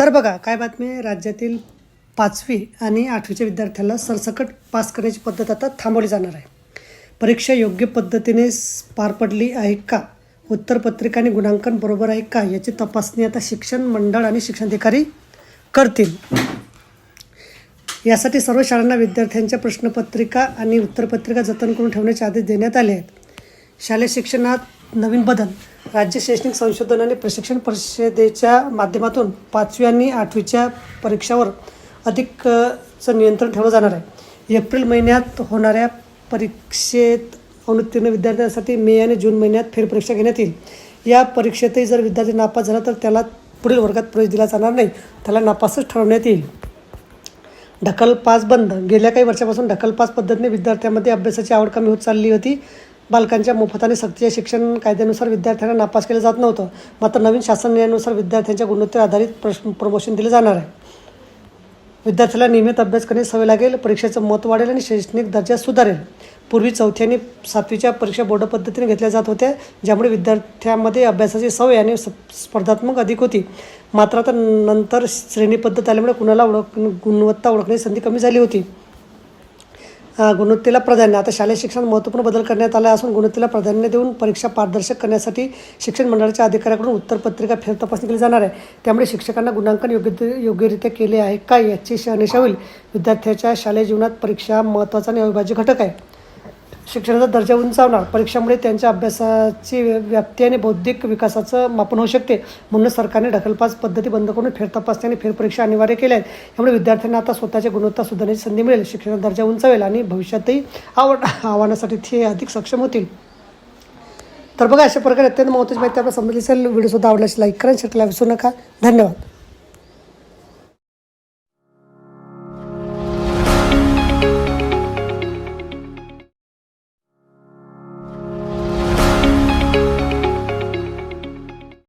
तर बघा काय बातमी आहे? राज्यातील पाचवी आणि आठवीच्या विद्यार्थ्याला सरसकट पास करण्याची पद्धत आता थांबवली जाणार आहे. परीक्षा योग्य पद्धतीने पार पडली आहे का? उत्तरपत्रिका आणि गुणांकन बरोबर आहे का? याची तपासणी आता शिक्षण मंडळ आणि शिक्षणाधिकारी करतील. यासाठी सर्व शाळांना विद्यार्थ्यांच्या प्रश्नपत्रिका आणि उत्तरपत्रिका जतन करून ठेवण्याचे आदेश देण्यात आले आहेत. शालेय शिक्षणात नवीन बदल. राज्य शैक्षणिक संशोधन आणि प्रशिक्षण परिषदेच्या माध्यमातून पाचवी आणि आठवीच्या परीक्षावर अधिक चं नियंत्रण ठेवलं जाणार आहे. एप्रिल महिन्यात होणाऱ्या परीक्षेत अनुत्तीर्ण विद्यार्थ्यांसाठी मे आणि जून महिन्यात फेरपरीक्षा घेण्यात येईल. या परीक्षेतही जर विद्यार्थी नापास झाला तर त्याला पुढील वर्गात प्रवेश दिला जाणार नाही. त्याला नापासच ठरवण्यात येईल. ढकल पास बंद. गेल्या काही वर्षापासून ढकल पास पद्धतीने विद्यार्थ्यांमध्ये अभ्यासाची आवड कमी होत चालली होती. बालकांच्या मोफत आणि सक्तीच्या शिक्षण कायद्यानुसार विद्यार्थ्यांना नापास केलं जात नव्हतं. मात्र नवीन शासन निर्णयानुसार विद्यार्थ्यांच्या गुणवत्तेवर आधारित प्रश्न प्रमोशन दिले जाणार आहे. विद्यार्थ्याला नियमित अभ्यास करण्याची सवय लागेल परीक्षेचं महत्त्व वाढेल आणि शैक्षणिक दर्जा सुधारेल. पूर्वी चौथी आणि सातवीच्या परीक्षा बोर्ड पद्धतीने घेतल्या जात होत्या ज्यामुळे विद्यार्थ्यांमध्ये अभ्यासाची सवय आणि स्पर्धात्मक अधिक होती. मात्र आता नंतर श्रेणी पद्धत आल्यामुळे कुणाला ओळख गुणवत्ता ओळखण्याची संधी कमी झाली होती. गुणवत्तेला प्राधान्य. आता शालेय शिक्षण महत्त्वपूर्ण बदल करण्यात आला असून गुणवत्तेला प्राधान्य देऊन परीक्षा पारदर्शक करण्यासाठी शिक्षण मंडळाच्या अधिकाऱ्याकडून उत्तरपत्रिका फेर तपासणी केली जाणार आहे. त्यामुळे शिक्षकांना गुणांकन योग्य योग्यरित्या केले आहे का याची शहानिशा होईल. विद्यार्थ्याच्या शालेय जीवनात परीक्षा महत्त्वाचा आणि अविभाज्य घटक आहे. शिक्षणाचा दर्जा उंचावणार. परीक्षामुळे त्यांच्या अभ्यासाची व्याप्ती आणि बौद्धिक विकासाचं मापन होऊ शकते. म्हणून सरकारने ढकलपास पद्धती बंद करून फेरतपासणी आणि फेरपरीक्षा अनिवार्य केल्या आहेत. त्यामुळे विद्यार्थ्यांना आता स्वतःची गुणवत्ता सुधारण्याची संधी मिळेल. शिक्षणाचा दर्जा उंचावेल आणि भविष्यातही आवड आव्हानासाठी ते अधिक सक्षम होतील. तर बघा अशा प्रकारे अत्यंत महत्त्वाची माहिती आपल्याला समजली असेल. व्हिडिओसुद्धा आवडल्यास लाईक करा शेअर करायला विसरू नका. धन्यवाद.